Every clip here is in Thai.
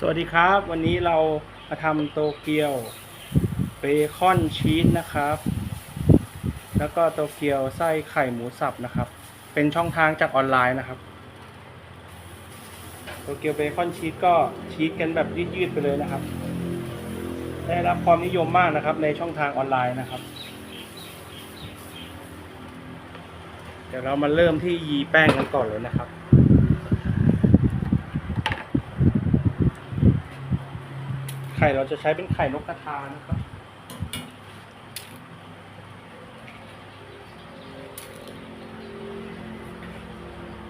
สวัสดีครับ วันนี้เรามาทำโตเกียวเบคอนชีสนะครับ แล้วก็โตเกียวไส้ไข่หมูสับนะครับ เป็นช่องทางจากออนไลน์นะครับ โตเกียวเบคอนชีสก็ชีสกันแบบยืดๆไปเลยนะครับ ได้รับความนิยมมากนะครับในช่องทางออนไลน์นะครับ เดี๋ยวเรามาเริ่มที่ยีแป้งกันก่อนเลยนะครับ ไข่เราจะใช้เป็นไข่นกกระทานะครับ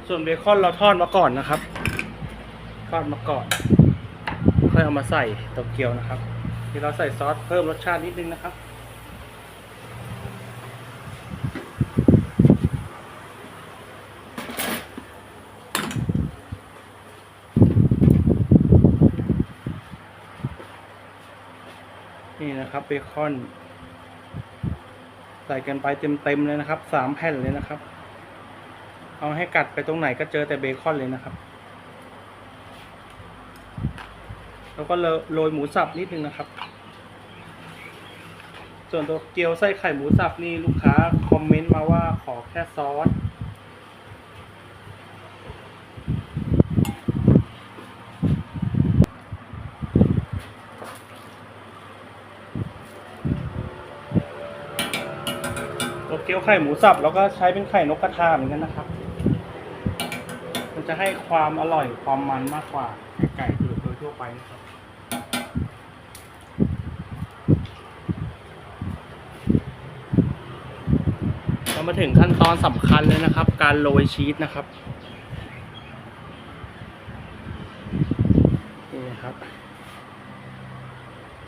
ส่วนเบคอนเราทอดมาก่อนนะครับ ทอดมาก่อน ค่อยเอามาใส่ตะเกียวนะครับ ที่เราใส่ซอสเพิ่มรสชาตินิดนึงนะครับ นี่นะครับเบคอนใส่กันไปเต็มๆเลยนะครับสามแผ่นเลยนะครับ เอาให้กัดไปตรงไหนก็เจอแต่เบคอนเลยนะครับ แล้วก็โรยหมูสับนิดนึงนะครับ ส่วนตัวเกี๊ยวไส้ไข่หมูสับนี่ลูกค้าคอมเมนต์มาว่าขอแค่ซอส เกี๊ยวไข่หมูสับเราก็ใช้เป็นไข่นกกระทาเหมือนกันนะครับ มันจะให้ความอร่อยความมันมากกว่าไก่โดยทั่วไปนะครับเรามาถึงขั้นตอนสำคัญเลยนะครับ การโรยชีสนะครับนี่นะครับ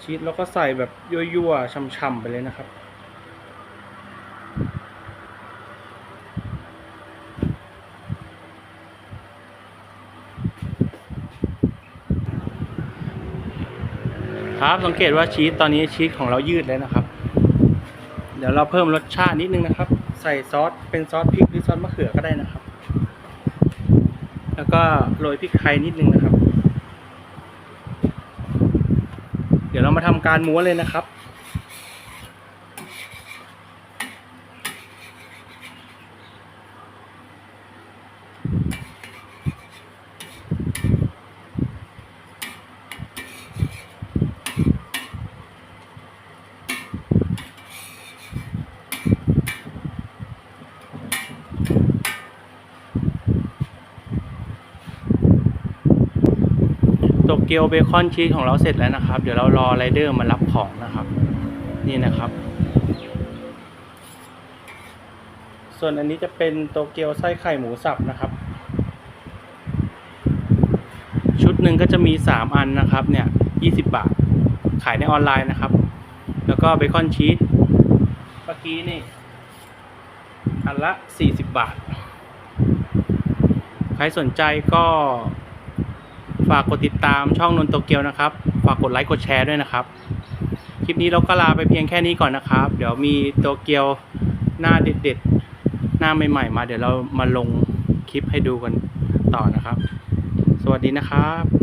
ชีสเราก็ใส่แบบยั่วๆช่ำๆไปเลยนะครับ ครับสังเกตว่าชีสตอนนี้ชีสของเรายืดเลยนะครับ เดี๋ยวเราเพิ่มรสชาตินิดนึงนะครับ ใส่ซอสเป็นซอสพริกหรือซอสมะเขือก็ได้นะครับ แล้วก็โรยพริกไทยนิดนึงนะครับ เดี๋ยวเรามาทำการม้วนเลยนะครับ โตเกียวเบคอนชีสของเราเสร็จแล้วนะครับ เดี๋ยวเรารอไรเดอร์มารับของนะครับ นี่นะครับ ส่วนอันนี้จะเป็นโตเกียวไส้ไข่หมูสับนะครับ ชุดหนึ่งก็จะมีสามอันนะครับเนี่ยยี่สิบบาท ขายในออนไลน์นะครับ แล้วก็เบคอนชีสเมื่อกี้นี่ อันละสี่สิบบาท ใครสนใจก็ ฝากกดติดตามช่องนนโตเกียวนะครับ ฝากกดไลค์กดแชร์ด้วยนะครับ คลิปนี้เราก็ลาไปเพียงแค่นี้ก่อนนะครับ เดี๋ยวมีโตเกียวหน้าเด็ดๆ หน้าใหม่ๆมา เดี๋ยวเรามาลงคลิปให้ดูกันต่อนะครับ สวัสดีนะครับ